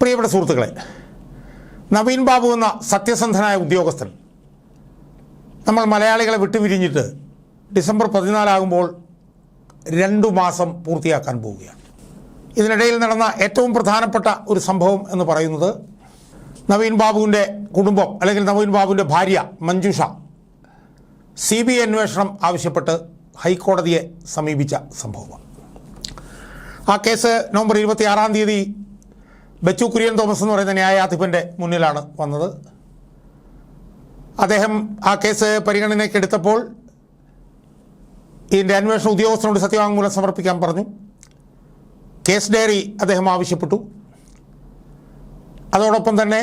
പ്രിയപ്പെട്ട സുഹൃത്തുക്കളെ നവീൻ ബാബു എന്ന സത്യസന്ധനായ ഉദ്യോഗസ്ഥൻ നമ്മൾ മലയാളികളെ വിട്ടുപിരിഞ്ഞിട്ട് ഡിസംബർ പതിനാലാകുമ്പോൾ രണ്ടു മാസം പൂർത്തിയാക്കാൻ പോവുകയാണ്. ഇതിനിടയിൽ നടന്ന ഏറ്റവും പ്രധാനപ്പെട്ട ഒരു സംഭവം എന്ന് പറയുന്നത് നവീൻ ബാബുവിന്റെ കുടുംബം അല്ലെങ്കിൽ നവീൻ ബാബുവിന്റെ ഭാര്യ മഞ്ജുഷ സി ബി ഐ അന്വേഷണം ആവശ്യപ്പെട്ട് ഹൈക്കോടതിയെ സമീപിച്ച സംഭവമാണ്. ആ കേസ് നവംബർ ഇരുപത്തി ആറാം തീയതി ബച്ചു കുര്യൻ തോമസ് എന്ന് പറയുന്ന ന്യായാധിപന്റെ മുന്നിലാണ് വന്നത്. അദ്ദേഹം ആ കേസ് പരിഗണനയ്ക്ക് എടുത്തപ്പോൾ ഇതിന്റെ അന്വേഷണ ഉദ്യോഗസ്ഥനോട് സത്യവാങ്മൂലം സമർപ്പിക്കാൻ പറഞ്ഞു. കേസ് ഡയറി അദ്ദേഹം ആവശ്യപ്പെട്ടു. അതോടൊപ്പം തന്നെ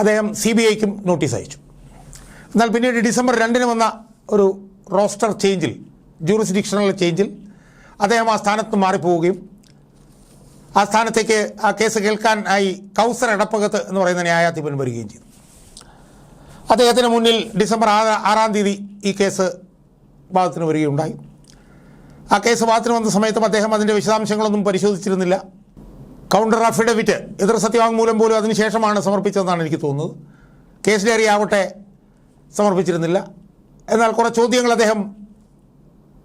അദ്ദേഹം സി ബി ഐക്കും നോട്ടീസ് അയച്ചു. എന്നാൽ പിന്നീട് ഡിസംബർ രണ്ടിന് വന്ന ഒരു റോസ്റ്റർ ചേഞ്ചിൽ ജൂറിസ്ഡിക്ഷണൽ ചേഞ്ചിൽ അദ്ദേഹം ആ സ്ഥാനത്ത് മാറിപ്പോവുകയും ആ സ്ഥാനത്തേക്ക് ആ കേസ് കേൾക്കാൻ ആയി കൗസർ എടപ്പകത്ത് എന്ന് പറയുന്ന ന്യായാധിപൻ വരികയും ചെയ്തു. അദ്ദേഹത്തിന് മുന്നിൽ ഡിസംബർ ആറ് ആറാം തീയതി ഈ കേസ് വാദത്തിന് വരികയുണ്ടായി. ആ കേസ് വാദത്തിന് വന്ന സമയത്തും അദ്ദേഹം അതിന്റെ വിശദാംശങ്ങളൊന്നും പരിശോധിച്ചിരുന്നില്ല. കൗണ്ടർ അഫിഡവിറ്റ് എതിർ സത്യവാങ്മൂലം പോലും അതിനുശേഷമാണ് സമർപ്പിച്ചതെന്നാണ് എനിക്ക് തോന്നുന്നത്. കേസ് ഡയറി ആവട്ടെ സമർപ്പിച്ചിരുന്നില്ല. എന്നാൽ കുറേ ചോദ്യങ്ങൾ അദ്ദേഹം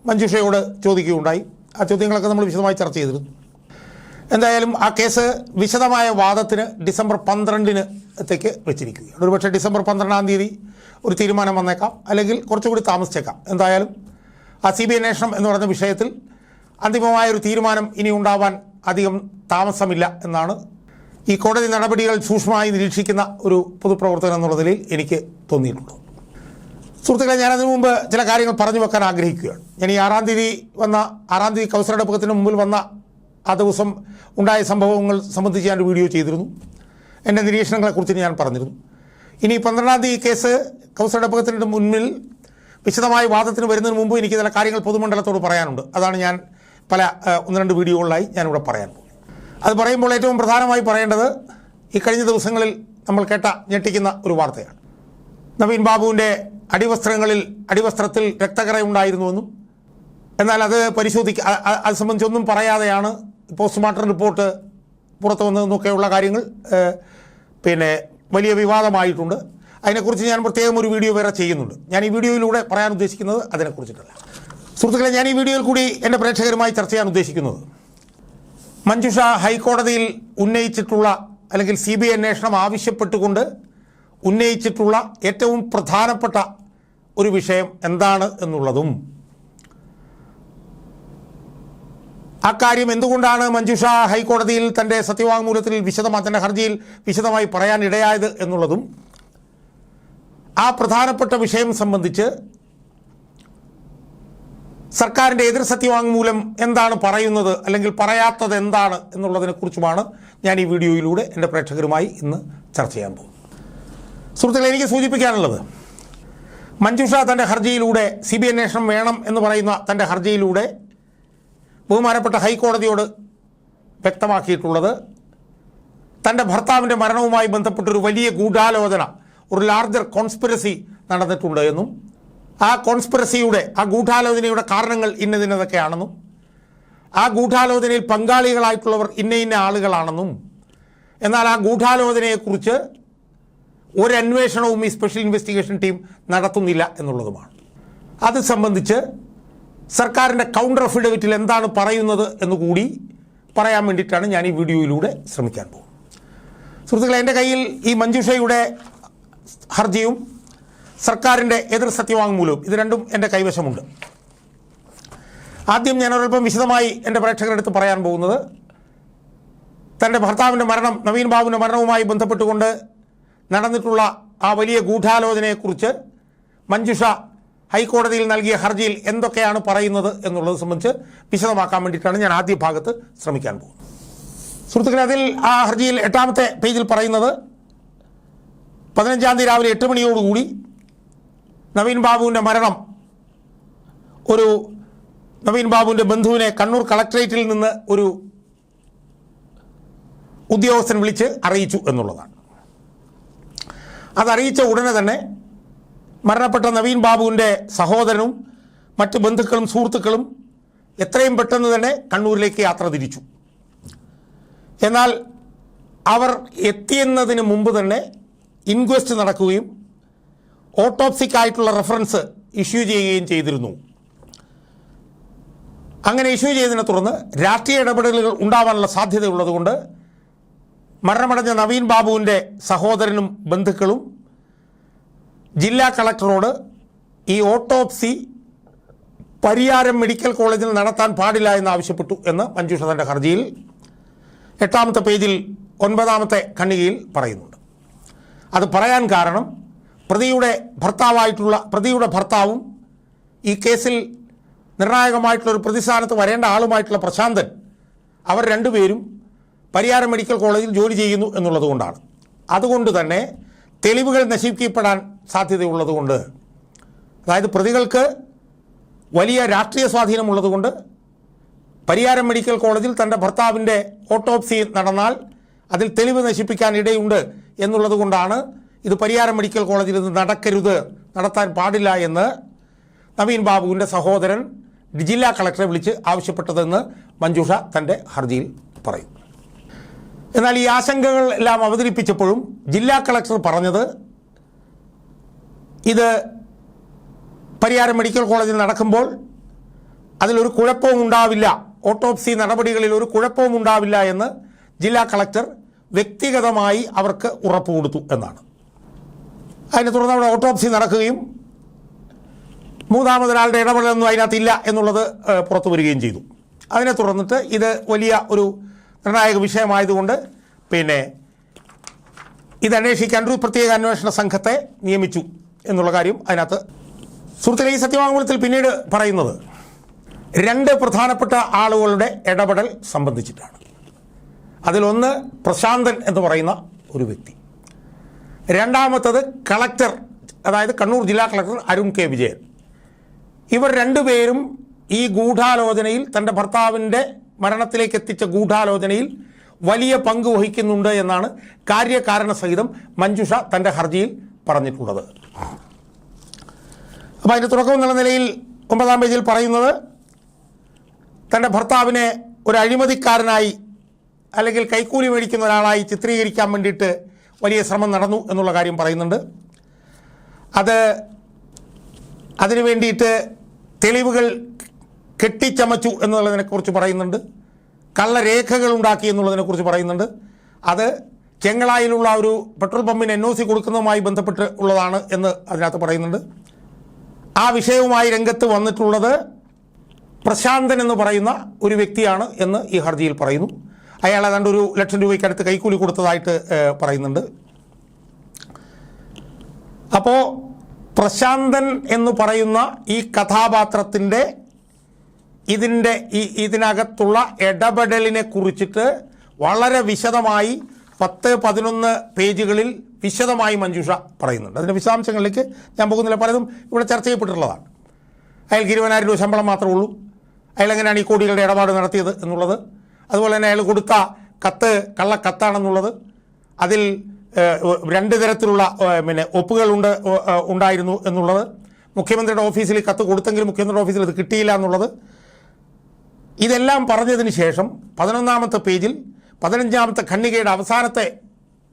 മഞ്ജുഷയോട് ചോദിക്കുകയുണ്ടായി. ആ ചോദ്യങ്ങളൊക്കെ നമ്മൾ വിശദമായി ചർച്ച ചെയ്തിരുന്നു. എന്തായാലും ആ കേസ് വിശദമായ വാദത്തിന് ഡിസംബർ പന്ത്രണ്ടിന് ത്തേക്ക് വെച്ചിരിക്കുകയാണ്. ഒരുപക്ഷെ ഡിസംബർ പന്ത്രണ്ടാം തീയതി ഒരു തീരുമാനം വന്നേക്കാം അല്ലെങ്കിൽ കുറച്ചുകൂടി താമസിച്ചേക്കാം. എന്തായാലും ആ സി ബി അന്വേഷണം എന്ന് പറഞ്ഞ വിഷയത്തിൽ അന്തിമമായ ഒരു തീരുമാനം ഇനി ഉണ്ടാവാൻ അധികം താമസമില്ല എന്നാണ് ഈ കോടതി നടപടികൾ സൂക്ഷ്മമായി നിരീക്ഷിക്കുന്ന ഒരു പൊതുപ്രവർത്തകൻ എന്നുള്ള നിലയിൽ എനിക്ക് തോന്നിയിട്ടുണ്ട്. സുഹൃത്തുക്കളെ ഞാനതിനു മുമ്പ് ചില കാര്യങ്ങൾ പറഞ്ഞു വെക്കാൻ ആഗ്രഹിക്കുകയാണ്. ഞാൻ ഈ ആറാം തീയതി വന്ന ആറാം തീയതി കൗസരടപ്പകത്തിന് മുമ്പിൽ വന്ന ആ ദിവസം ഉണ്ടായ സംഭവങ്ങൾ സംബന്ധിച്ച് ഞാൻ വീഡിയോ ചെയ്തിരുന്നു. എന്റെ നിരീക്ഷണങ്ങളെക്കുറിച്ച് ഞാൻ പറഞ്ഞിരുന്നു. ഇനി പന്ത്രണ്ടാം തീയതി കേസ് കൗസരടപ്പകത്തിന്റെ മുന്നിൽ വിശദമായ വാദത്തിന് വരുന്നതിന് മുമ്പ് എനിക്ക് ചില കാര്യങ്ങൾ പൊതുമണ്ഡലത്തോട് പറയാനുണ്ട്. അതാണ് ഞാൻ പല ഒന്ന് രണ്ട് വീഡിയോകളിലായി ഞാനിവിടെ പറയാൻ പോകുന്നത്. അത് പറയുമ്പോൾ ഏറ്റവും പ്രധാനമായി പറയേണ്ടത് ഈ കഴിഞ്ഞ ദിവസങ്ങളിൽ നമ്മൾ കേട്ട ഞെട്ടിക്കുന്ന ഒരു വാർത്തയാണ്. നവീൻ ബാബുവിന്റെ അടിവസ്ത്രങ്ങളിൽ അടിവസ്ത്രത്തിൽ രക്തകറ ഉണ്ടായിരുന്നുവെന്നും എന്നാൽ അത് പരിശോധിക്ക അത് സംബന്ധിച്ചൊന്നും പറയാതെയാണ് പോസ്റ്റ്മോർട്ടം റിപ്പോർട്ട് പുറത്തു വന്നതെന്നൊക്കെയുള്ള കാര്യങ്ങൾ പിന്നെ വലിയ വിവാദമായിട്ടുണ്ട്. അതിനെക്കുറിച്ച് ഞാൻ പ്രത്യേകം ഒരു വീഡിയോ വേറെ ചെയ്യുന്നുണ്ട്. ഞാൻ ഈ വീഡിയോയിലൂടെ പറയാൻ ഉദ്ദേശിക്കുന്നത് അതിനെക്കുറിച്ചിട്ടല്ല. സുഹൃത്തുക്കളെ ഞാൻ ഈ വീഡിയോയിൽ കൂടി എന്റെ പ്രേക്ഷകരുമായി ചർച്ച ചെയ്യാൻ ഉദ്ദേശിക്കുന്നത് മഞ്ജുഷ ഹൈക്കോടതിയിൽ ഉന്നയിച്ചിട്ടുള്ള അല്ലെങ്കിൽ സി ബി അന്വേഷണം ആവശ്യപ്പെട്ടുകൊണ്ട് ഉന്നയിച്ചിട്ടുള്ള ഏറ്റവും പ്രധാനപ്പെട്ട ഒരു വിഷയം എന്താണ് എന്നുള്ളതും അക്കാര്യം എന്തുകൊണ്ടാണ് മഞ്ജുഷ ഹൈക്കോടതിയിൽ തന്റെ സത്യവാങ്മൂലത്തിൽ വിശദമായി തന്റെ ഹർജിയിൽ വിശദമായി പറയാൻ ഇടയായത് എന്നുള്ളതും ആ പ്രധാനപ്പെട്ട വിഷയം സംബന്ധിച്ച് സർക്കാരിന്റെ എതിർ സത്യവാങ്മൂലം എന്താണ് പറയുന്നത് അല്ലെങ്കിൽ പറയാത്തത് എന്താണ് എന്നുള്ളതിനെക്കുറിച്ചുമാണ് ഞാൻ ഈ വീഡിയോയിലൂടെ എന്റെ പ്രേക്ഷകരുമായി ഇന്ന് ചർച്ച ചെയ്യാൻ പോകും സുഹൃത്തുക്കളെ എനിക്ക് സൂചിപ്പിക്കാനുള്ളത് മഞ്ജുഷ തന്റെ ഹർജിയിലൂടെ സി ബി അന്വേഷണം വേണം എന്ന് പറയുന്ന തന്റെ ഹർജിയിലൂടെ ബഹുമാനപ്പെട്ട ഹൈക്കോടതിയോട് വ്യക്തമാക്കിയിട്ടുള്ളത് തന്റെ ഭർത്താവിന്റെ മരണവുമായി ബന്ധപ്പെട്ടൊരു വലിയ ഗൂഢാലോചന ഒരു ലാർജർ കോൺസ്പിറസി നടന്നിട്ടുണ്ട് എന്നും ആ കോൺസ്പിറസിയുടെ ആ ഗൂഢാലോചനയുടെ കാരണങ്ങൾ ഇന്നതിനതൊക്കെയാണെന്നും ആ ഗൂഢാലോചനയിൽ പങ്കാളികളായിട്ടുള്ളവർ ഇന്ന ഇന്ന ആളുകളാണെന്നും എന്നാൽ ആ ഗൂഢാലോചനയെക്കുറിച്ച് ഒരന്വേഷണവും ഈ സ്പെഷ്യൽ ഇൻവെസ്റ്റിഗേഷൻ ടീം നടത്തുന്നില്ല എന്നുള്ളതുമാണ്. അത് സംബന്ധിച്ച് സർക്കാരിന്റെ കൗണ്ടർ അഫിഡവിറ്റിൽ എന്താണ് പറയുന്നത് എന്ന് കൂടി പറയാൻ വേണ്ടിയിട്ടാണ് ഞാൻ ഈ വീഡിയോയിലൂടെ ശ്രമിക്കാൻ പോകുന്നത്. സുഹൃത്തുക്കളെ എന്റെ കയ്യിൽ ഈ മഞ്ജുഷയുടെ ഹർജിയും സർക്കാരിന്റെ എതിർ സത്യവാങ്മൂലവും ഇത് രണ്ടും എന്റെ കൈവശമുണ്ട്. ആദ്യം ഞാൻ ഒരൽപ്പം വിശദമായി എന്റെ പ്രേക്ഷകരുടെ അടുത്ത് പറയാൻ പോകുന്നത് തന്റെ ഭർത്താവിന്റെ മരണം നവീൻ ബാബുവിന്റെ മരണവുമായി ബന്ധപ്പെട്ടുകൊണ്ട് നടന്നിട്ടുള്ള ആ വലിയ ഗൂഢാലോചനയെക്കുറിച്ച് മഞ്ജുഷ ഹൈക്കോടതിയിൽ നൽകിയ ഹർജിയിൽ എന്തൊക്കെയാണ് പറയുന്നത് എന്നുള്ളത് സംബന്ധിച്ച് വിശദമാക്കാൻ വേണ്ടിയിട്ടാണ് ഞാൻ ആദ്യ ഭാഗത്ത് ശ്രമിക്കാൻ പോകുന്നത്. സുഹൃത്തുക്കളെ അതിൽ ആ ഹർജിയിൽ എട്ടാമത്തെ പേജിൽ പറയുന്നത് പതിനഞ്ചാം തീയതി രാവിലെ എട്ട് മണിയോടുകൂടി നവീൻ ബാബുവിന്റെ മരണം ഒരു നവീൻ ബാബുവിന്റെ ബന്ധുവിനെ കണ്ണൂർ കളക്ടറേറ്റിൽ നിന്ന് ഒരു ഉദ്യോഗസ്ഥൻ വിളിച്ച് അറിയിച്ചു എന്നുള്ളതാണ്. അതറിയിച്ച ഉടനെ തന്നെ മരണപ്പെട്ട നവീൻ ബാബുവിന്റെ സഹോദരനും മറ്റ് ബന്ധുക്കളും സുഹൃത്തുക്കളും എത്രയും പെട്ടെന്ന് തന്നെ കണ്ണൂരിലേക്ക് യാത്ര തിരിച്ചു. എന്നാൽ അവർ എത്തിയെന്നതിന് മുമ്പ് തന്നെ ഇൻക്വസ്റ്റ് നടക്കുകയും ഓട്ടോപ്സിക്കായിട്ടുള്ള റെഫറൻസ് ഇഷ്യൂ ചെയ്യുകയും ചെയ്തിരുന്നു. അങ്ങനെ ഇഷ്യൂ ചെയ്തതിനെ തുടർന്ന് രാഷ്ട്രീയ ഇടപെടലുകൾ ഉണ്ടാവാനുള്ള സാധ്യതയുള്ളതുകൊണ്ട് മരണമടഞ്ഞ നവീൻ ബാബുവിന്റെ സഹോദരനും ബന്ധുക്കളും ജില്ലാ കളക്ടറോട് ഈ ഓട്ടോപ്സി പരിയാരം മെഡിക്കൽ കോളേജിൽ നടത്താൻ പാടില്ല എന്ന് ആവശ്യപ്പെട്ടു എന്ന് മഞ്ജുഷ തന്റെ ഹർജിയിൽ എട്ടാമത്തെ പേജിൽ ഒൻപതാമത്തെ ഖണ്ഡികയിൽ പറയുന്നുണ്ട്. അത് പറയാൻ കാരണം പ്രതിയുടെ ഭർത്താവായിട്ടുള്ള പ്രതിയുടെ ഭർത്താവും ഈ കേസിൽ നിർണായകമായിട്ടുള്ള ഒരു പ്രതിസ്ഥാനത്ത് വരേണ്ട ആളുമായിട്ടുള്ള പ്രശാന്തൻ അവർ രണ്ടുപേരും പരിയാരം മെഡിക്കൽ കോളേജിൽ ജോലി ചെയ്യുന്നു എന്നുള്ളതുകൊണ്ടാണ് അതുകൊണ്ട് തന്നെ തെളിവുകൾ നശിപ്പിക്കപ്പെടാൻ സാധ്യതയുള്ളതുകൊണ്ട്. അതായത് പ്രതികൾക്ക് വലിയ രാഷ്ട്രീയ സ്വാധീനമുള്ളതുകൊണ്ട് പരിയാരം മെഡിക്കൽ കോളേജിൽ തന്റെ ഭർത്താവിന്റെ ഓട്ടോപ്സി നടന്നാൽ അതിൽ തെളിവ് നശിപ്പിക്കാൻ ഇടയുണ്ട് എന്നുള്ളതുകൊണ്ടാണ് ഇത് പരിയാരം മെഡിക്കൽ കോളേജിൽ ഇത് നടക്കരുത് നടത്താൻ പാടില്ല എന്ന് നവീൻ ബാബുവിന്റെ സഹോദരൻ ജില്ലാ കളക്ടറെ വിളിച്ച് ആവശ്യപ്പെട്ടതെന്ന് മഞ്ജുഷ തന്റെ ഹർജിയിൽ പറയും. എന്നാൽ ഈ ആശങ്കകൾ എല്ലാം അവതരിപ്പിച്ചപ്പോഴും ജില്ലാ കളക്ടർ പറഞ്ഞത് ഇത് പരിയാരം മെഡിക്കൽ കോളേജിൽ നടക്കുമ്പോൾ അതിലൊരു കുഴപ്പവും ഉണ്ടാവില്ല. ഓട്ടോപ്സി നടപടികളിൽ ഒരു കുഴപ്പവും ഉണ്ടാവില്ല എന്ന് ജില്ലാ കളക്ടർ വ്യക്തിഗതമായി അവർക്ക് ഉറപ്പ് കൊടുത്തു എന്നാണ്. അതിനെ തുടർന്ന് അവിടെ ഓട്ടോപ്സി നടക്കുകയും മൂന്നാമതൊരാളുടെ ഇടപെടലൊന്നും അതിനകത്തില്ല എന്നുള്ളത് പുറത്തു വരികയും ചെയ്തു. അതിനെ തുടർന്നിട്ട് ഇത് വലിയ ഒരു നിർണായക വിഷയമായതുകൊണ്ട് പിന്നെ ഇത് അന്വേഷിക്കാൻ ഒരു പ്രത്യേക അന്വേഷണ സംഘത്തെ നിയമിച്ചു. എന്നുള്ള കാര്യം അതിനകത്ത് സുഹൃത്തിലെ ഈ സത്യവാങ്മൂലത്തിൽ പിന്നീട് പറയുന്നത് രണ്ട് പ്രധാനപ്പെട്ട ആളുകളുടെ ഇടപെടൽ സംബന്ധിച്ചിട്ടാണ്. അതിലൊന്ന് പ്രശാന്തൻ എന്ന് പറയുന്ന ഒരു വ്യക്തി. രണ്ടാമത്തത് കളക്ടർ അതായത് കണ്ണൂർ ജില്ലാ കളക്ടർ അരുൺ കെ വിജയൻ. ഇവർ രണ്ടുപേരും ഈ ഗൂഢാലോചനയിൽ തന്റെ ഭർത്താവിന്റെ മരണത്തിലേക്ക് എത്തിച്ച ഗൂഢാലോചനയിൽ വലിയ പങ്ക് വഹിക്കുന്നുണ്ട് എന്നാണ് കാര്യകാരണ സഹിതം മഞ്ജുഷ തന്റെ ഹർജിയിൽ പറഞ്ഞിട്ടുള്ളത്. അപ്പോൾ അതിന്റെ തുടക്കം എന്നുള്ള നിലയിൽ ഒമ്പതാം പേജിൽ പറയുന്നത് തന്റെ ഭർത്താവിനെ ഒരു അഴിമതിക്കാരനായി അല്ലെങ്കിൽ കൈക്കൂലി മേടിക്കുന്ന ഒരാളായി ചിത്രീകരിക്കാൻ വേണ്ടിയിട്ട് വലിയ ശ്രമം നടന്നു എന്നുള്ള കാര്യം പറയുന്നുണ്ട്. അത് അതിനു വേണ്ടിയിട്ട് തെളിവുകൾ കെട്ടിച്ചമച്ചു എന്നുള്ളതിനെക്കുറിച്ച് പറയുന്നുണ്ട്. കള്ളരേഖകൾ ഉണ്ടാക്കി എന്നുള്ളതിനെക്കുറിച്ച് പറയുന്നുണ്ട്. അത് ചെങ്ങളായിലുള്ള ഒരു പെട്രോൾ പമ്പിന് എൻ ഒ സി കൊടുക്കുന്നതുമായി ബന്ധപ്പെട്ട് ഉള്ളതാണ് എന്ന് അതിനകത്ത് പറയുന്നുണ്ട്. ആ വിഷയവുമായി രംഗത്ത് വന്നിട്ടുള്ളത് പ്രശാന്തൻ എന്ന് പറയുന്ന ഒരു വ്യക്തിയാണ് എന്ന് ഈ ഹർജിയിൽ പറയുന്നു. അയാൾ ഏതാണ്ട് ഒരു ലക്ഷം രൂപയ്ക്ക് അടുത്ത് കൈക്കൂലി കൊടുത്തതായിട്ട് പറയുന്നുണ്ട്. അപ്പോൾ പ്രശാന്തൻ എന്ന് പറയുന്ന ഈ കഥാപാത്രത്തിന്റെ ഇതിന്റെ ഈ ഇതിനകത്തുള്ള ഇടപെടലിനെ കുറിച്ചിട്ട് വളരെ വിശദമായി പത്ത് പതിനൊന്ന് പേജുകളിൽ വിശദമായി മഞ്ജുഷ പറയുന്നുണ്ട്. അതിന്റെ വിശദാംശങ്ങളിലേക്ക് ഞാൻ പോകുന്നില്ല. പലതും ഇവിടെ ചർച്ച ചെയ്യപ്പെട്ടിട്ടുള്ളതാണ്. അയാൾക്ക് ഇരുപതിനായിരം രൂപ ശമ്പളം മാത്രമേ ഉള്ളൂ. അയാൾ എങ്ങനെയാണ് ഈ കോടികളുടെ ഇടപാട് നടത്തിയത് എന്നുള്ളത്? അതുപോലെ തന്നെ അയാൾ കൊടുത്ത കത്ത് കള്ളക്കത്താണെന്നുള്ളത്. അതിൽ രണ്ട് തരത്തിലുള്ള പിന്നെ ഒപ്പുകളുണ്ട് ഉണ്ടായിരുന്നു എന്നുള്ളത്. മുഖ്യമന്ത്രിയുടെ ഓഫീസിൽ കത്ത് കൊടുത്തെങ്കിലും മുഖ്യമന്ത്രിയുടെ ഓഫീസിൽ അത് കിട്ടിയില്ല എന്നുള്ളത്. ഇതെല്ലാം പറഞ്ഞതിന് ശേഷം പതിനൊന്നാമത്തെ പേജിൽ പതിനഞ്ചാമത്തെ ഖണ്ഡികയുടെ അവസാനത്തെ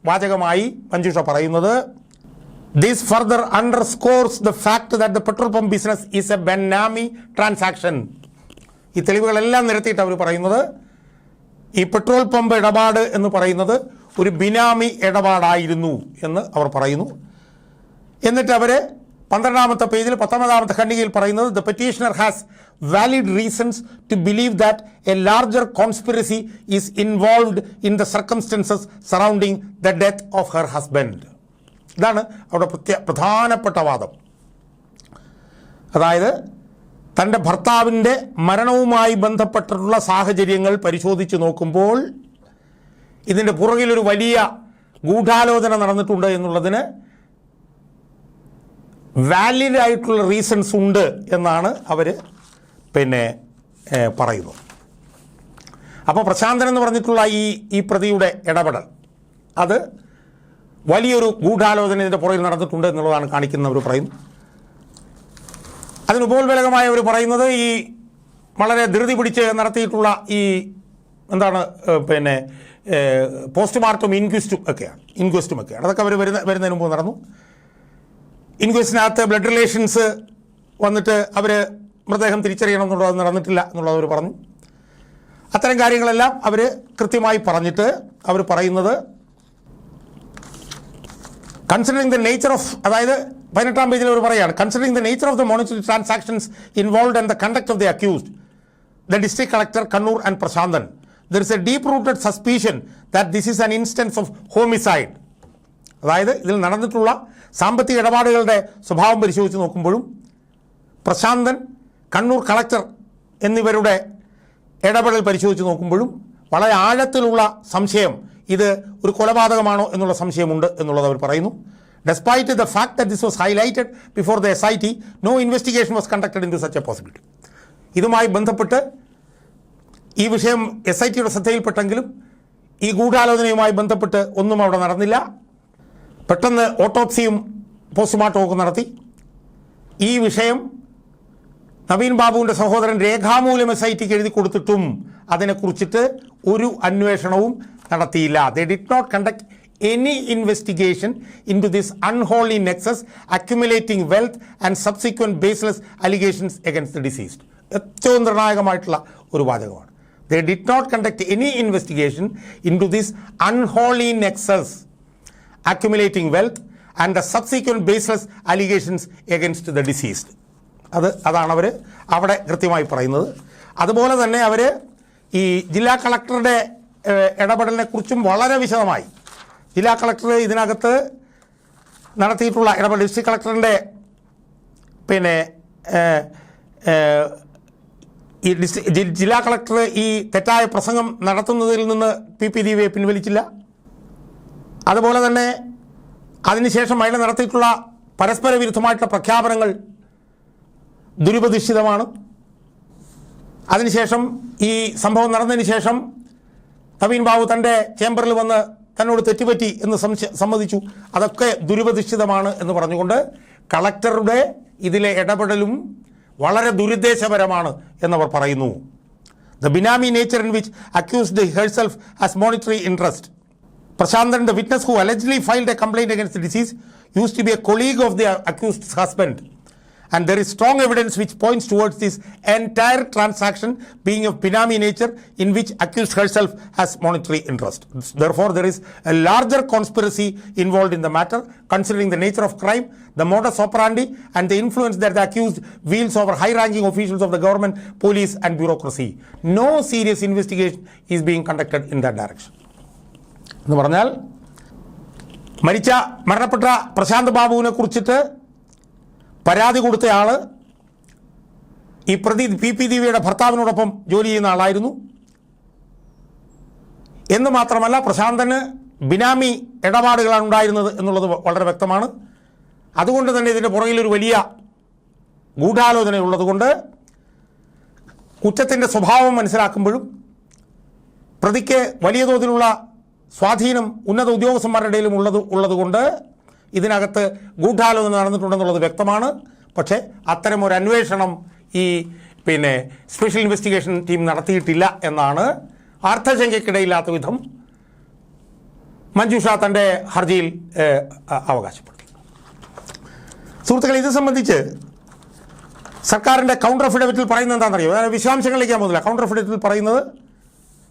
വാചകമായി മഞ്ജുഷ പറയുന്നത് this further underscores the fact that the petrol pump business is a benami transaction ഈ തെളിവുകളെല്ലാം നിരത്തിയിട്ട് അവർ പറയുന്നത് ഈ പെട്രോൾ പമ്പ് ഇടപാട് എന്ന് പറയുന്നത് ഒരു ബിനാമി ഇടപാടായിരുന്നു എന്ന് അവർ പറയുന്നു. എന്നിട്ട് അവർ പന്ത്രണ്ടാമത്തെ പേജിൽ പത്തൊമ്പതാമത്തെ ഖണ്ഡികയിൽ പറയുന്നത് the petitioner has valid reasons to believe that a larger conspiracy is involved in the circumstances surrounding the death of her husband ഇതാണ് അവിടെ പ്രധാനപ്പെട്ട വാദം. അതായത് തന്റെ ഭർത്താവിന്റെ മരണവുമായി ബന്ധപ്പെട്ടിട്ടുള്ള സാഹചര്യങ്ങൾ പരിശോധിച്ച് നോക്കുമ്പോൾ ഇതിന്റെ പുറകിലൊരു വലിയ ഗൂഢാലോചന നടന്നിട്ടുണ്ട് എന്നുള്ളതിന് വാലിഡ് ആയിട്ടുള്ള റീസൺസ് ഉണ്ട് എന്നാണ് അവർ പിന്നെ പറയുന്നു അപ്പോൾ പ്രശാന്തൻ എന്ന് പറഞ്ഞിട്ടുള്ള ഈ ഈ പ്രതിയുടെ ഇടപെടൽ അത് വലിയൊരു ഗൂഢാലോചന ഇതിന്റെ പുറകിൽ നടന്നിട്ടുണ്ട് എന്നുള്ളതാണ് കാണിക്കുന്നവർ പറയുന്നു അതിന് ഉപോത്ബലകമായി അവർ പറയുന്നത് ഈ വളരെ ധൃതി പിടിച്ച് നടത്തിയിട്ടുള്ള ഈ എന്താണ് പിന്നെ പോസ്റ്റ്മോർട്ടം ഇൻക്വസ്റ്റും ഒക്കെയാണ്. ഇൻക്വസ്റ്റും ഒക്കെയാണ്. അതൊക്കെ അവർ വരുന്ന വരുന്നതിന് മുമ്പ് നടന്നു. ഇൻക്വസ്റ്റിനകത്ത് ബ്ലഡ് റിലേഷൻസ് വന്നിട്ട് അവർ മൃതദേഹം തിരിച്ചറിയണം എന്നുള്ളത് നടന്നിട്ടില്ല എന്നുള്ളത് അവർ പറഞ്ഞു. അത്തരം കാര്യങ്ങളെല്ലാം അവർ കൃത്യമായി പറഞ്ഞിട്ട് അവർ പറയുന്നത് കൺസിഡറിങ് ദ നേച്ചർ ഓഫ് അതായത് പതിനെട്ടാം പേജിൽ അവർ പറയുകയാണ് considering the nature of the monetary transactions involve and the conduct of the accused the district collector Kannur and Prashanthan there is a deep rooted suspicion that this is an instance of homicide അതായത് ഇതിൽ നടന്നിട്ടുള്ള സാമ്പത്തിക ഇടപാടുകളുടെ സ്വഭാവം പരിശോധിച്ച് നോക്കുമ്പോഴും Prasanthan Kannur collector എന്നിവരുടെ ഇടപെടൽ പരിശോധിച്ച് നോക്കുമ്പോഴും വളരെ ആഴത്തിലുള്ള സംശയം ഇത് ഒരു കൊലപാതകമാണോ എന്നുള്ള സംശയമുണ്ട് എന്നുള്ളത് അവർ പറയുന്നു. Despite the fact that this was highlighted before the S I T no investigation was conducted into such a possibility ഇതുമായി ബന്ധപ്പെട്ട് ഈ വിഷയം എസ് ഐ ടിയുടെ ശ്രദ്ധയിൽപ്പെട്ടെങ്കിലും ഈ ഗൂഢാലോചനയുമായി ബന്ധപ്പെട്ട് ഒന്നും അവിടെ നടന്നില്ല. പെട്ടെന്ന് ഓട്ടോപ്സിയും പോസ്റ്റ്മോർട്ടവും ഒക്കെ നടത്തി. ഈ വിഷയം നവീൻ ബാബുവിന്റെ സഹോദരൻ രേഖാമൂലം എസ് ഐ ടിക്ക് എഴുതി കൊടുത്തിട്ടും അതിനെക്കുറിച്ചിട്ട് ഒരു അന്വേഷണവും നടത്തിയില്ല. They did not conduct any investigation into this unholy nexus accumulating wealth and subsequent baseless allegations against the deceased ഏറ്റവും നിർണായകമായിട്ടുള്ള ഒരു വാചകമാണ്. They did not conduct any investigation into this unholy nexus accumulating wealth and the subsequent baseless allegations against the deceased അത് അതാണ് അവർ അവിടെ കൃത്യമായി പറയുന്നത്. അതുപോലെ തന്നെ അവർ ഈ ജില്ലാ കളക്ടറുടെ ഇടപെടലിനെക്കുറിച്ചും ഇടപെടലിനെ കുറിച്ചും വളരെ വിശദമായി ജില്ലാ കളക്ടർ ഇതിനകത്ത് നടത്തിയിട്ടുള്ള ഇടപെടൽ ഡിസ്ട്രിക്ട് കളക്ടറിന്റെ പിന്നെ ഈ ജില്ലാ കളക്ടർ ഈ തെറ്റായ പ്രസംഗം നടത്തുന്നതിൽ നിന്ന് പി പി ദീപയെ പിൻവലിച്ചില്ല. അതുപോലെ തന്നെ അതിനുശേഷം അയാൾ നടത്തിയിട്ടുള്ള പരസ്പര വിരുദ്ധമായിട്ടുള്ള പ്രഖ്യാപനങ്ങൾ ദുരുപതിഷ്ഠിതമാണ് അതിനുശേഷം ഈ സംഭവം നടന്നതിന് ശേഷം നവീൻ ബാബു തന്റെ ചേംബറിൽ വന്ന് തന്നോട് തെറ്റുപറ്റി എന്ന് സമ്മതിച്ചു. അതൊക്കെ ദുരുപതിഷ്ഠിതമാണ് എന്ന് പറഞ്ഞുകൊണ്ട് കളക്ടറുടെ ഇതിലെ ഇടപെടലും വളരെ ദുരുദ്ദേശപരമാണ് എന്നവർ പറയുന്നു. The benami nature in which accused herself as monetary interest Prashantan, the witness who allegedly filed a complaint against the deceased, used to be a colleague of the accused's husband. And there is strong evidence which points towards this entire transaction being of Binami nature in which accused herself has monetary interest. Therefore, there is a larger conspiracy involved in the matter, considering the nature of crime, the modus operandi, and the influence that the accused wields over high-ranking officials of the government, police, and bureaucracy. No serious investigation is being conducted in that direction. എന്ന് പറഞ്ഞാൽ മരിച്ച മരണപ്പെട്ട പ്രശാന്ത് ബാബുവിനെ കുറിച്ചിട്ട് പരാതി കൊടുത്തയാൾ ഈ പ്രതി P P ദേവിയുടെ ഭർത്താവിനോടൊപ്പം ജോലി ചെയ്യുന്ന ആളായിരുന്നു. എന്ന് മാത്രമല്ല പ്രശാന്തന് ബിനാമി ഇടപാടുകളാണ് ഉണ്ടായിരുന്നത് എന്നുള്ളത് വളരെ വ്യക്തമാണ്. അതുകൊണ്ട് തന്നെ ഇതിന്റെ പുറകിലൊരു വലിയ ഗൂഢാലോചനയുള്ളതുകൊണ്ട് കുറ്റത്തിന്റെ സ്വഭാവം മനസ്സിലാക്കുമ്പോഴും പ്രതിക്ക് വലിയ തോതിലുള്ള സ്വാധീനം ഉന്നത ഉദ്യോഗസ്ഥന്മാരുടെ ഇടയിലും ഉള്ളത് ഉള്ളതുകൊണ്ട് ഇതിനകത്ത് ഗൂഢാലോചന നടന്നിട്ടുണ്ടെന്നുള്ളത് വ്യക്തമാണ്. പക്ഷേ അത്തരം ഒരു അന്വേഷണം ഈ പിന്നെ സ്പെഷ്യൽ ഇൻവെസ്റ്റിഗേഷൻ ടീം നടത്തിയിട്ടില്ല എന്നാണ് അർത്ഥശങ്കയ്ക്കിടയില്ലാത്ത വിധം മഞ്ജുഷ തന്റെ ഹർജിയിൽ അവകാശപ്പെടുത്തി. സുഹൃത്തുക്കളെ ഇത് സംബന്ധിച്ച് സർക്കാരിന്റെ കൗണ്ടർ അഫിഡവിറ്റിൽ പറയുന്നത് എന്താണെന്നറിയോ? വിശദാംശങ്ങളിലേക്ക് ഞാൻ പോകുന്നില്ല. കൗണ്ടർ അഫിഡവിറ്റിൽ പറയുന്നത്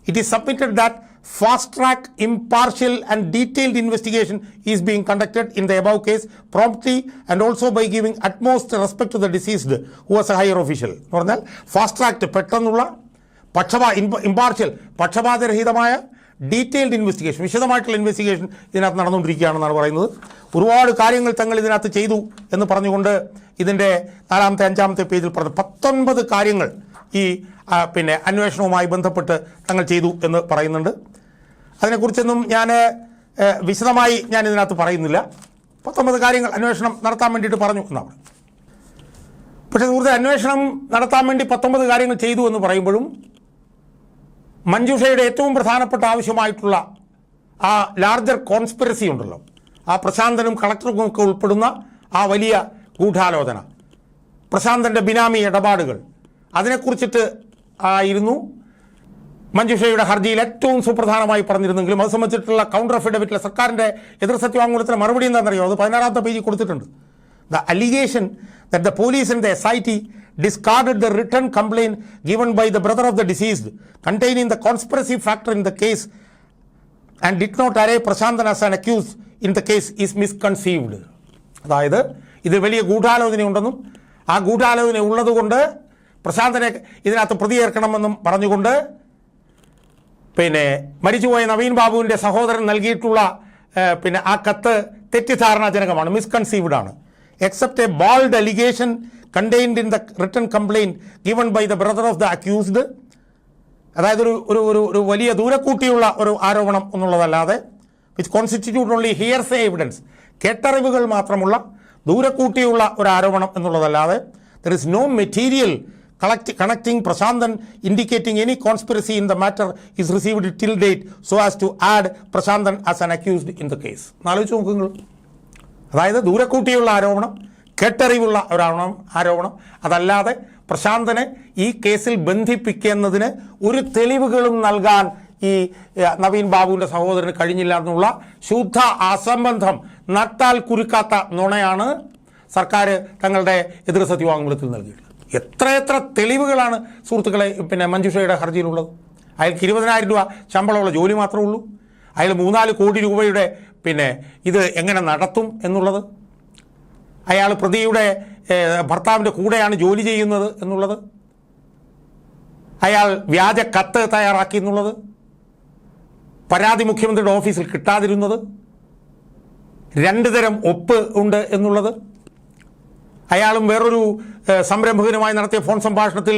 it is submitted that fast track impartial and detailed investigation is being conducted in the above case promptly and also by giving utmost respect to the deceased who was a higher official. എന്ന് പറഞ്ഞാൽ fast track പെട്ടെന്നുള്ള പക്ഷപാ impartial പക്ഷപാതരഹിതമായ detailed investigation വിശദമായിട്ടുള്ള investigation ഇതിനകത്ത് നടന്നുകൊണ്ടിരിക്കുകയാണെന്നാണ് പറയുന്നത് ഒരുപാട് കാര്യങ്ങൾ തങ്ങൾ ഇതിനകത്ത് ചെയ്തു എന്ന് പറഞ്ഞുകൊണ്ട് ഇതിന്റെ നാലാമത്തെ അഞ്ചാമത്തെ പേജിൽ പറഞ്ഞു പത്തൊൻപത് കാര്യങ്ങൾ ഈ പിന്നെ അന്വേഷണവുമായി ബന്ധപ്പെട്ട് തങ്ങൾ ചെയ്തു എന്ന് പറയുന്നുണ്ട്. അതിനെക്കുറിച്ചൊന്നും ഞാൻ വിശദമായി ഞാൻ ഇതിനകത്ത് പറയുന്നില്ല. പത്തൊമ്പത് കാര്യങ്ങൾ അന്വേഷണം നടത്താൻ വേണ്ടിയിട്ട് പറഞ്ഞു എന്നാണ് പക്ഷേ സുഹൃത്തെ അന്വേഷണം നടത്താൻ വേണ്ടി പത്തൊമ്പത് കാര്യങ്ങൾ ചെയ്തു എന്ന് പറയുമ്പോഴും മഞ്ജുഷയുടെ ഏറ്റവും പ്രധാനപ്പെട്ട ആവശ്യമായിട്ടുള്ള ആ ലാർജർ കോൺസ്പിറസി ഉണ്ടല്ലോ. ആ പ്രശാന്തനും കളക്ടറും ഒക്കെ ഉൾപ്പെടുന്ന ആ വലിയ ഗൂഢാലോചന. പ്രശാന്തന്റെ ബിനാമി ഇടപാടുകൾ. അതിനെക്കുറിച്ചിട്ട് ആയിരുന്നു. മഞ്ജുഷയുടെ ഹർജിയിൽ ഏറ്റവും സുപ്രധാനമായി പറഞ്ഞിരുന്നെങ്കിലും അത് സംബന്ധിച്ചിട്ടുള്ള കൗണ്ടർ അഫിഡവിറ്റിലെ സർക്കാരിന്റെ എതിർ സത്യവാങ്മൂലത്തിന് മറുപടി എന്താണെന്നറിയോ? അത് പതിനാറാമത്തെ പേജിൽ കൊടുത്തിട്ടുണ്ട്. The allegation that the police and the S I T discarded the return complain given by the brother of the deceased containing the conspiracy factor in the case and did not array Prashanthan as an accuse in the case is misconceived അതായത് ഇത് വലിയ ഗൂഢാലോചനയുണ്ടെന്നും ആ ഗൂഢാലോചന ഉള്ളതുകൊണ്ട് പ്രശാന്തനെ ഇതിനകത്ത് പ്രതിയേർക്കണമെന്നും പറഞ്ഞുകൊണ്ട് പിന്നെ മരിച്ചുപോയ നവീൻ ബാബുവിന്റെ സഹോദരൻ നൽകിയിട്ടുള്ള പിന്നെ ആ കത്ത് തെറ്റിദ്ധാരണാജനകമാണ് മിസ്കൺസീവ്ഡ് ആണ്. Except a bald allegation contained in the return complaint given by the brother of the accused അതായത് ഒരു ഒരു ഒരു ഒരു വലിയ ദൂരക്കൂട്ടിയുള്ള ഒരു ആരോപണം എന്നുള്ളതല്ലാതെ which constitute only hearsay evidence കേട്ടറിവുകൾ മാത്രമുള്ള ദൂരക്കൂട്ടിയുള്ള ഒരു ആരോപണം എന്നുള്ളതല്ലാതെ there is no material collect connecting Prashanthan indicating any conspiracy in the matter is received till date so as to add Prashanthan as an accused in the case എന്നാലോചിച്ച് നോക്കൂ നിങ്ങൾ അതായത് ദൂരക്കൂട്ടിയുള്ള ആരോപണം കെട്ടറിവുള്ള ഒരു ആരോപണം അതല്ലാതെ പ്രശാന്തനെ ഈ കേസിൽ ബന്ധിപ്പിക്കുന്നതിന് ഒരു തെളിവുകളും നൽകാൻ ഈ നവീൻ ബാബുവിന്റെ സഹോദരന് കഴിഞ്ഞില്ല എന്നുള്ള ശുദ്ധ അസംബന്ധം നട്ടാൽ കുരുക്കാത്ത നുണയാണ് സർക്കാർ തങ്ങളുടെ എതിർ സത്യവാങ്മൂലത്തിൽ നൽകിയിട്ടുള്ളത്. എത്രയെത്ര തെളിവുകളാണ് സുഹൃത്തുക്കളെ പിന്നെ മഞ്ജുഷയുടെ ഹർജിയിലുള്ളത്? അയാൾക്ക് ഇരുപതിനായിരം രൂപ ശമ്പളമുള്ള ജോലി മാത്രമേ ഉള്ളൂ. അയാൾ മൂന്നാൽ കോടി രൂപയുടെ പിന്നെ ഇത് എങ്ങനെ നടത്തും എന്നുള്ളത്? അയാൾ പ്രതിയുടെ ഭർത്താവിന്റെ കൂടെയാണ് ജോലി ചെയ്യുന്നത് എന്നുള്ളത്? അയാൾ വ്യാജ കത്ത് തയ്യാറാക്കി എന്നുള്ളത്? പരാതി മുഖ്യമന്ത്രിയുടെ ഓഫീസിൽ കിട്ടാതിരുന്നത്? രണ്ട് തരം ഒപ്പ് ഉണ്ട് എന്നുള്ളത്? അയാളും വേറൊരു സംരംഭകനുമായി നടത്തിയ ഫോൺ സംഭാഷണത്തിൽ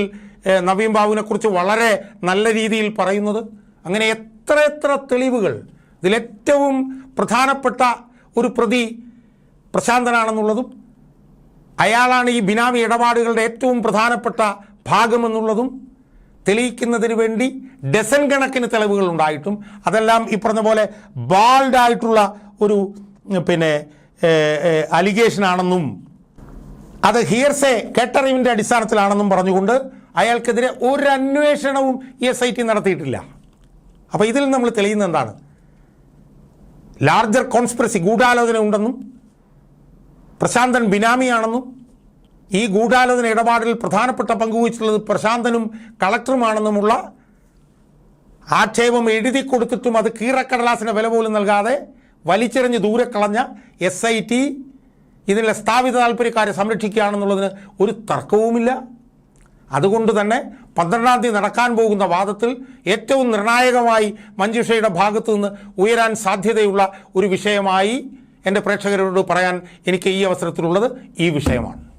നവീൻ ബാബുവിനെക്കുറിച്ച് വളരെ നല്ല രീതിയിൽ പറയുന്നത്. അങ്ങനെ എത്ര എത്ര തെളിവുകൾ. ഇതിലേറ്റവും പ്രധാനപ്പെട്ട ഒരു പ്രതി പ്രശാന്തനാണെന്നുള്ളതും അയാളാണ് ഈ ബിനാമി ഇടപാടുകളുടെ ഏറ്റവും പ്രധാനപ്പെട്ട ഭാഗമെന്നുള്ളതും തെളിയിക്കുന്നതിന് വേണ്ടി ഡസൻ കണക്കിന് തെളിവുകൾ ഉണ്ടായിട്ടും അതെല്ലാം ഈ പറഞ്ഞ പോലെ ബാൾഡായിട്ടുള്ള ഒരു പിന്നെ അലിഗേഷൻ ആണെന്നും അത് ഹിയർസെ കേട്ടറിവിന്റെ അടിസ്ഥാനത്തിലാണെന്നും പറഞ്ഞുകൊണ്ട് അയാൾക്കെതിരെ ഒരു അന്വേഷണവും ഈ എസ് ഐ ടി നടത്തിയിട്ടില്ല. അപ്പോൾ ഇതിൽ നമ്മൾ തെളിയുന്നത് എന്താണ്? ലാർജർ കോൺസ്പിറസി ഗൂഢാലോചന ഉണ്ടെന്നും പ്രശാന്തൻ ബിനാമിയാണെന്നും ഈ ഗൂഢാലോചന ഇടപാടിൽ പ്രധാനപ്പെട്ട പങ്കുവഹിച്ചിട്ടുള്ളത് പ്രശാന്തനും കളക്ടറുമാണെന്നുമുള്ള ആക്ഷേപം എഴുതി കൊടുത്തിട്ടും അത് കീറക്കടലാസിന് വില പോലും നൽകാതെ വലിച്ചെറിഞ്ഞ് ദൂരെ കളഞ്ഞ എസ് ഐ ടി ഇതിലെ സ്ഥാപിത താല്പര്യക്കാരെ സംരക്ഷിക്കുകയാണെന്നുള്ളതിന് ഒരു തർക്കവുമില്ല. അതുകൊണ്ട് തന്നെ പന്ത്രണ്ടാം തീയതി നടക്കാൻ പോകുന്ന വാദത്തിൽ ഏറ്റവും നിർണായകമായി മഞ്ജുഷയുടെ ഭാഗത്തു നിന്ന് ഉയരാൻ സാധ്യതയുള്ള ഒരു വിഷയമായി എന്റെ പ്രേക്ഷകരോട് പറയാൻ എനിക്ക് ഈ അവസരത്തിലുള്ളത് ഈ വിഷയമാണ്.